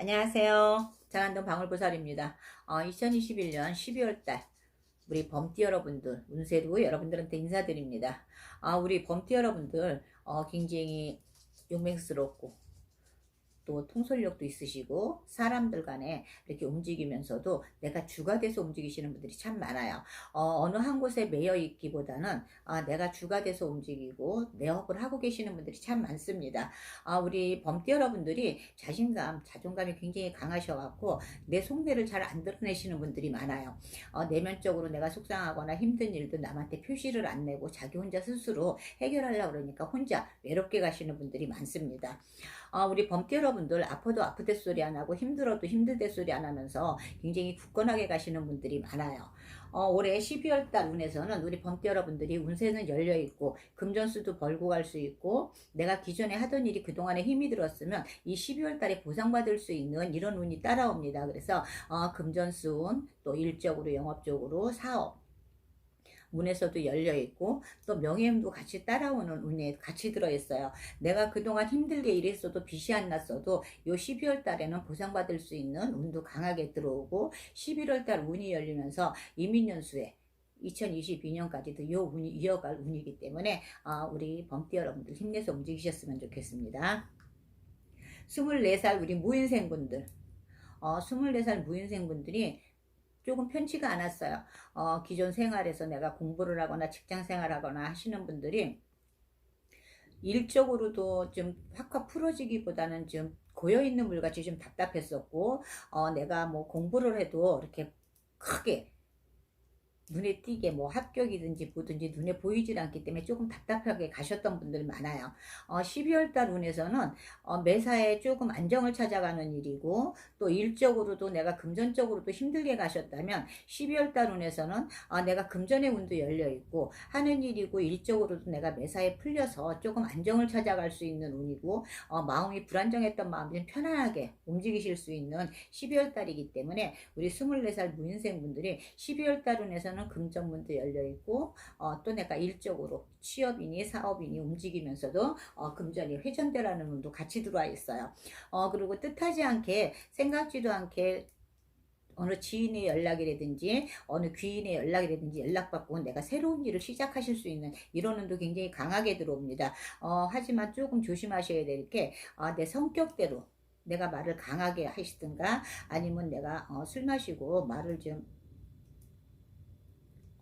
안녕하세요. 장안동 방울보살입니다. 어, 2021년 12월달 우리 범띠 여러분들 운세로 여러분들한테 인사드립니다. 아, 우리 범띠 여러분들 어, 굉장히 용맹스럽고 또 통솔력도 있으시고 사람들 간에 이렇게 움직이면서도 내가 주가 돼서 움직이시는 분들이 참 많아요. 어, 느 한 곳에 매여 있기보다는 아, 내가 주가 돼서 움직이고 내업을 하고 계시는 분들이 참 많습니다. 아, 우리 범띠 여러분들이 자신감, 자존감이 굉장히 강하셔갖고 내 속내를 잘 안 드러내시는 분들이 많아요. 어, 내면적으로 내가 속상하거나 힘든 일도 남한테 표시를 안 내고 자기 혼자 스스로 해결하려고 그러니까 혼자 외롭게 가시는 분들이 많습니다. 어, 우리 범띠 여러분들 아파도 아프대 소리 안 하고 힘들어도 힘들대 소리 안 하면서 굉장히 굳건하게 가시는 분들이 많아요. 어, 올해 12월 달 운에서는 우리 범띠 여러분들이 운세는 열려 있고 금전수도 벌고 갈 수 있고 내가 기존에 하던 일이 그동안에 힘이 들었으면 이 12월 달에 보상받을 수 있는 이런 운이 따라옵니다. 그래서 어, 금전수 운, 또 일적으로 영업적으로 사업 문에서도 열려 있고 또 명예운도 같이 따라오는 운에 같이 들어 있어요. 내가 그동안 힘들게 일했어도 빚이 안 났어도 요 12월 달에는 보상받을 수 있는 운도 강하게 들어오고 11월 달 운이 열리면서 이민년수에 2022년까지도 요 운이 이어갈 운이기 때문에 아, 우리 범띠 여러분들 힘내서 움직이셨으면 좋겠습니다. 24살 우리 무인생분들 어, 24살 무인생분들이 조금 편치가 않았어요. 어, 기존 생활에서 내가 공부를 하거나 직장 생활하거나 하시는 분들이 일적으로도 좀 확확 풀어지기보다는 좀 고여있는 물같이 좀 답답했었고, 어, 내가 뭐 공부를 해도 이렇게 크게 눈에 띄게 뭐 합격이든지 뭐든지 눈에 보이질 않기 때문에 조금 답답하게 가셨던 분들 많아요. 어, 12월 달 운에서는 어, 매사에 조금 안정을 찾아가는 일이고 또 일적으로도 내가 금전적으로도 힘들게 가셨다면 12월 달 운에서는 어, 내가 금전의 운도 열려 있고 하는 일이고 일적으로도 내가 매사에 풀려서 조금 안정을 찾아갈 수 있는 운이고 어, 마음이 불안정했던 마음이 편안하게 움직이실 수 있는 12월 달이기 때문에 우리 24살 무인생 분들이 12월 달 운에서는 때는 금전문도 열려 있고 어, 또 내가 일적으로 취업이니 사업이니 움직이면서도 어, 금전이 회전되라는 운도 같이 들어와 있어요. 어, 그리고 뜻하지 않게 생각지도 않게 어느 지인의 연락이라든지 어느 귀인의 연락이라든지 연락받고 내가 새로운 일을 시작하실 수 있는 이런 운도 굉장히 강하게 들어옵니다. 어, 하지만 조금 조심하셔야 될게 어, 내 성격대로 내가 말을 강하게 하시든가 아니면 내가 어, 술 마시고 말을 좀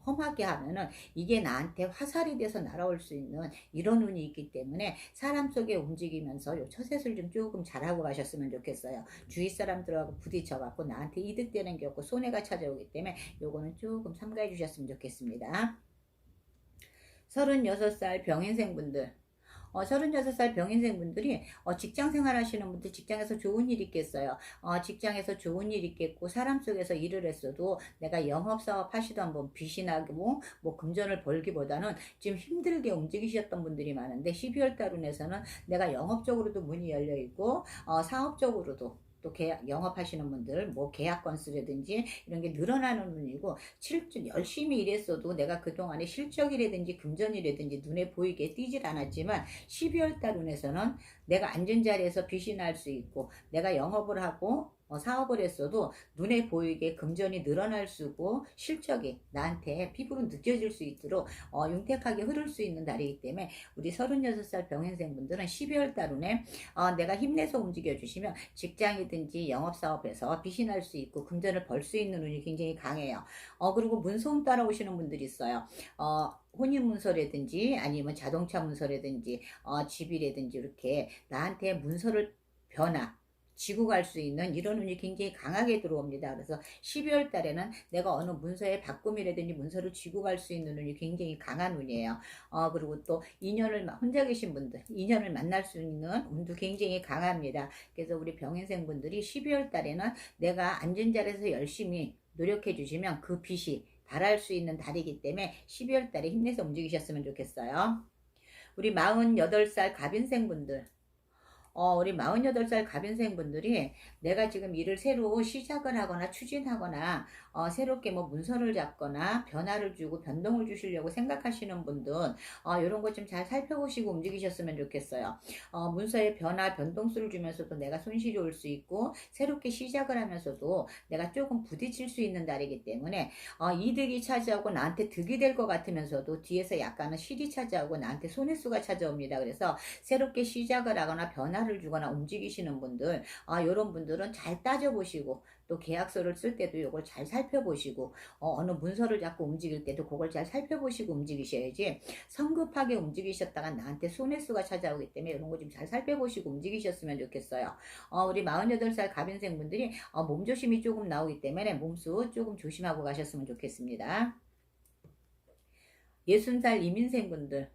험하게 하면은 이게 나한테 화살이 돼서 날아올 수 있는 이런 운이 있기 때문에 사람 속에 움직이면서 요 처셋을 좀 조금 잘하고 가셨으면 좋겠어요. 주위 사람들하고 부딪혀갖고 나한테 이득되는 게 없고 손해가 찾아오기 때문에 요거는 조금 삼가해 주셨으면 좋겠습니다. 36살 병인생분들 어, 36살 병인생 분들이 어, 직장 생활 하시는 분들 직장에서 좋은 일 있겠어요. 어, 직장에서 좋은 일 있겠고 사람 속에서 일을 했어도 내가 영업사업 하시던 분 빚이 나고 뭐 금전을 벌기보다는 지금 힘들게 움직이셨던 분들이 많은데 12월 달운에서는 내가 영업적으로도 문이 열려 있고 어, 사업적으로도 또 계약, 영업하시는 분들, 뭐 계약 건수라든지 이런 게 늘어나는 눈이고, 실제 열심히 일했어도 내가 그동안에 실적이라든지 금전이라든지 눈에 보이게 띄질 않았지만, 12월 달 운에서는 내가 앉은 자리에서 빚이 날 수 있고, 내가 영업을 하고 어, 사업을 했어도 눈에 보이게 금전이 늘어날 수고 실적이 나한테 피부로 느껴질 수 있도록 어, 윤택하게 흐를 수 있는 달이기 때문에 우리 36살 병인생분들은 12월 달운에 어, 내가 힘내서 움직여 주시면 직장이든지 영업사업에서 빚이 날 수 있고 금전을 벌 수 있는 운이 굉장히 강해요. 어, 그리고 문서운 따라오시는 분들이 있어요. 어, 혼인 문서라든지 아니면 자동차 문서라든지 어, 집이라든지 이렇게 나한테 문서를 변화 지고 갈 수 있는 이런 운이 굉장히 강하게 들어옵니다. 그래서 12월 달에는 내가 어느 문서의 바꿈이라든지 문서를 지고 갈 수 있는 운이 굉장히 강한 운이에요. 어, 그리고 또 인연을 혼자 계신 분들, 인연을 만날 수 있는 운도 굉장히 강합니다. 그래서 우리 병인생 분들이 12월 달에는 내가 앉은 자리에서 열심히 노력해 주시면 그 빛이 달할 수 있는 달이기 때문에 12월 달에 힘내서 움직이셨으면 좋겠어요. 우리 48살 가빈생 분들 어, 우리 48살 갑인생 분들이 내가 지금 일을 새로 시작을 하거나 추진하거나 어, 새롭게 뭐 문서를 잡거나 변화를 주고 변동을 주시려고 생각하시는 분들 어, 이런 것 좀 잘 살펴보시고 움직이셨으면 좋겠어요. 어, 문서에 변화, 변동수를 주면서도 내가 손실이 올 수 있고 새롭게 시작을 하면서도 내가 조금 부딪힐 수 있는 달이기 때문에 어, 이득이 차지하고 나한테 득이 될 것 같으면서도 뒤에서 약간은 실이 차지하고 나한테 손해수가 찾아옵니다. 그래서 새롭게 시작을 하거나 변화 를 주거나 움직이시는 분들 아, 이런 분들은 잘 따져보시고 또 계약서를 쓸 때도 이걸 잘 살펴보시고 어, 느 문서를 잡고 움직일 때도 그걸 잘 살펴보시고 움직이셔야지 성급하게 움직이셨다가 나한테 손해수가 찾아오기 때문에 이런 거 좀 잘 살펴보시고 움직이셨으면 좋겠어요. 어, 우리 48살 갑인생 분들이 어, 몸조심이 조금 나오기 때문에 몸수 조금 조심하고 가셨으면 좋겠습니다. 60살 이민생 분들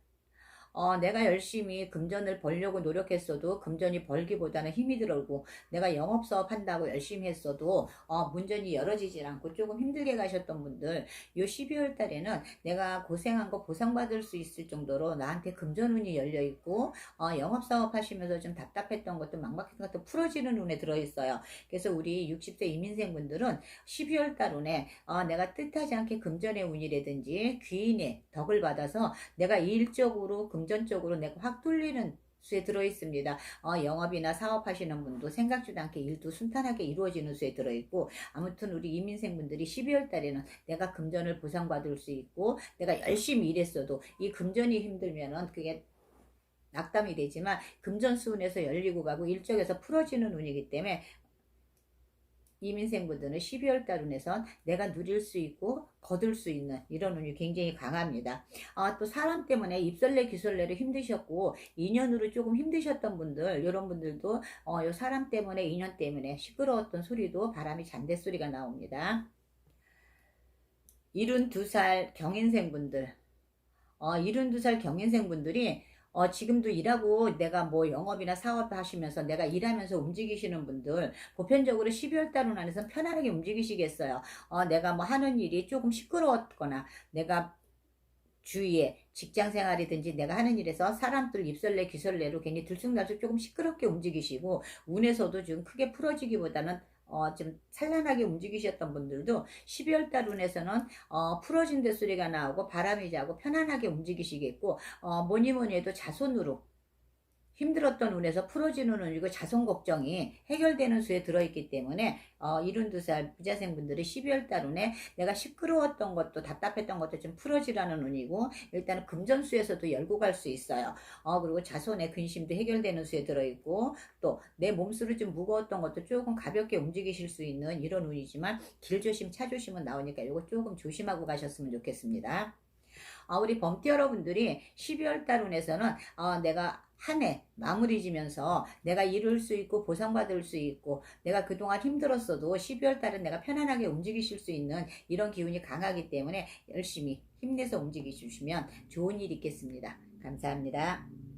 어, 내가 열심히 금전을 벌려고 노력했어도 금전이 벌기보다는 힘이 들어오고 내가 영업사업 한다고 열심히 했어도 어, 문전이 열어지질 않고 조금 힘들게 가셨던 분들 요 12월 달에는 내가 고생한 거 보상받을 수 있을 정도로 나한테 금전운이 열려있고 어, 영업사업 하시면서 좀 답답했던 것도 막막했던 것도 풀어지는 운에 들어있어요. 그래서 우리 60세 이민생 분들은 12월 달 운에 어, 내가 뜻하지 않게 금전의 운이라든지 귀인의 덕을 받아서 내가 일적으로 금 금전적으로 내가 확 뚫리는 수에 들어 있습니다. 어, 영업이나 사업하시는 분도 생각지도 않게 일도 순탄하게 이루어지는 수에 들어 있고 아무튼 우리 이민생 분들이 12월 달에는 내가 금전을 보상받을 수 있고 내가 열심히 일했어도 이 금전이 힘들면은 그게 낙담이 되지만 금전 수운에서 열리고 가고 일적에서 풀어지는 운이기 때문에 이민생분들은 12월 달 운에선 내가 누릴 수 있고 거둘 수 있는 이런 운이 굉장히 강합니다. 아, 또 사람 때문에 입설레 귀설레를 힘드셨고 인연으로 조금 힘드셨던 분들 이런 분들도 어, 요 사람 때문에 인연 때문에 시끄러웠던 소리도 바람이 잔대 소리가 나옵니다. 72살 경인생분들 어, 72살 경인생분들이 어, 지금도 일하고 내가 뭐 영업이나 사업 하시면서 내가 일하면서 움직이시는 분들 보편적으로 12월 달은 안에서 편안하게 움직이시겠어요. 어, 내가 뭐 하는 일이 조금 시끄러웠거나 내가 주위에 직장 생활이든지 내가 하는 일에서 사람들 입설내 귀설내로 괜히 들쑥날쑥 조금 시끄럽게 움직이시고 운에서도 좀 크게 풀어지기보다는 어, 좀 찬란하게 움직이셨던 분들도 12월 달 운에서는 어, 풀어진 데 소리가 나오고 바람이 자고 편안하게 움직이시겠고 어, 뭐니 뭐니 해도 자손으로 힘들었던 운에서 풀어지는 운이고 자손 걱정이 해결되는 수에 들어있기 때문에 어, 이룬두살 부자생 분들이 12월 달 운에 내가 시끄러웠던 것도 답답했던 것도 좀 풀어지라는 운이고 일단은 금전수에서도 열고 갈 수 있어요. 어, 그리고 자손의 근심도 해결되는 수에 들어있고 또 내 몸수를 좀 무거웠던 것도 조금 가볍게 움직이실 수 있는 이런 운이지만 길조심 차조심은 나오니까 이거 조금 조심하고 가셨으면 좋겠습니다. 아, 우리 범띠 여러분들이 12월 달 운에서는 어, 내가 한 해 마무리 지면서 내가 이룰 수 있고 보상받을 수 있고 내가 그동안 힘들었어도 12월 달은 내가 편안하게 움직이실 수 있는 이런 기운이 강하기 때문에 열심히 힘내서 움직이시면 좋은 일 있겠습니다. 감사합니다.